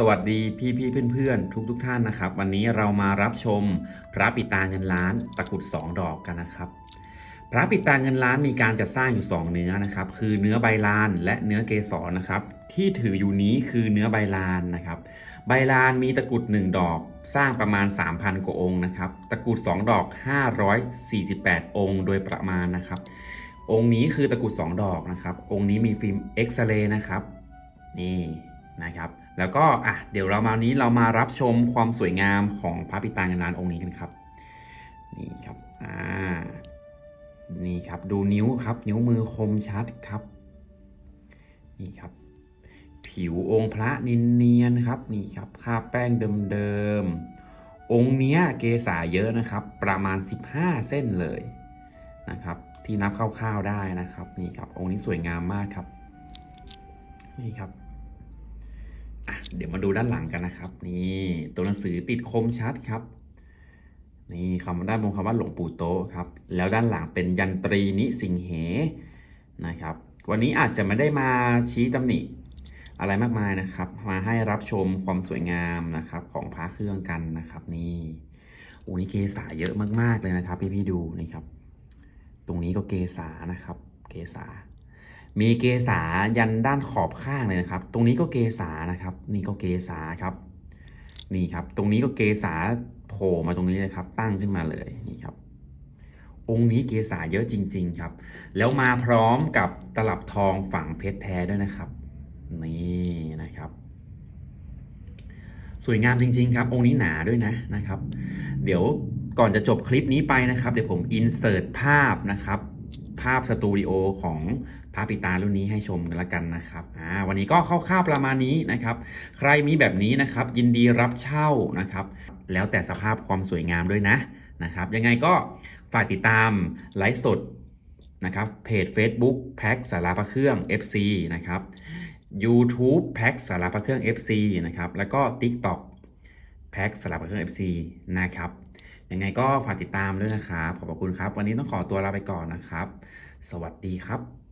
สวัสดีพี่พี่เพื่อนเพื่อนทุกทุกท่านนะครับ วันนี้เรามารับชมพระปิตาเงินล้านตะกุดสองดอกกันนะครับ พระปิตาเงินล้านมีการจัดสร้างอยู่ 2 เนื้อนะครับ คือเนื้อใบลานและเนื้อเกสรนะครับ ที่ถืออยู่นี้คือเนื้อใบลานนะครับ ใบลานมีตะกุด 1 ดอกสร้างประมาณ 3,000 กว่าองค์นะครับ ตะกุด 2 ดอก 548 องค์ โดยประมาณนะครับ องค์นี้คือตะกุด 2 ดอกนะครับ องค์นี้มีฟิล์มเอ็กซเรย์นะครับ นี่นะครับ แล้วก็อะเดี๋ยวเรามาวันนี้เรามารับชมความสวยงามของพระปิตาเงินล้านองค์นี้กันครับ นี่ครับอ่านี่ครับดูนิ้วครับ นิ้วมือคมชัดครับ นี่ครับ ผิวองค์พระนินเนียนครับนี่ครับคราแป้งเดิมๆองค์เนี้ยเกษาเยอะนะครับ ประมาณ 15 เส้นเลยนะครับ ที่นับคร่าวๆได้นะครับ นี่ครับองค์นี้สวยงามมากครับ นี่ครับ เดี๋ยวมาดูด้านหลังกันนะครับ นี่ตัวหนังสือติดคมชัดครับ นี่คำด้านบนคำว่าหลวงปู่โตครับ แล้วด้านหลังเป็นยันตรีนิสิงเหนะครับ วันนี้อาจจะไม่ได้มาชี้ตำหนิอะไรมากมายนะครับ มาให้รับชมความสวยงามนะครับของพระเครื่องกันนะครับ นี่อูนี่เกษาเยอะมากๆเลยนะครับ พี่ๆดูนี่ครับ ตรงนี้ก็เกษานะครับ เกษา มีเกษายันด้านขอบข้างเลยนะครับ ตรงนี้ก็เกษานะครับ นี่ก็เกษาครับ นี่ครับ ตรงนี้ก็เกษาโผล่มาตรงนี้เลยครับ ตั้งขึ้นมาเลยนี่ครับ องค์นี้เกษาเยอะจริง ๆ ครับ แล้วมาพร้อมกับตลับทองฝังเพชรแท้ด้วยนะครับ นี่นะครับสวยงามจริง ๆ ครับ องค์นี้หนาด้วยนะนะครับ เดี๋ยวก่อนจะจบคลิปนี้ไปนะครับ เดี๋ยวผมอินเสิร์ตภาพนะครับ ภาพสตูดิโอของพระปิตารุ่นนี้ให้ชมกันละกันนะครับอ่าวันนี้ก็คร่าวๆประมาณนี้นะครับ ใครมีแบบนี้นะครับ ยินดีรับเช่านะครับ แล้วแต่สภาพความสวยงามด้วยนะนะครับ ยังไงก็ฝากติดตามไลฟ์สดนะครับเพจ Facebook แพ็กสาราพระเครื่อง FC นะครับ YouTube แพ็กสาราพระเครื่อง FC นะครับ แล้วก็ TikTok แพ็กสาราพระเครื่อง FC นะครับ ยังไงก็ฝากติดตามด้วยนะครับ ขอบคุณครับ วันนี้ต้องขอตัวลาไปก่อนนะครับ สวัสดีครับ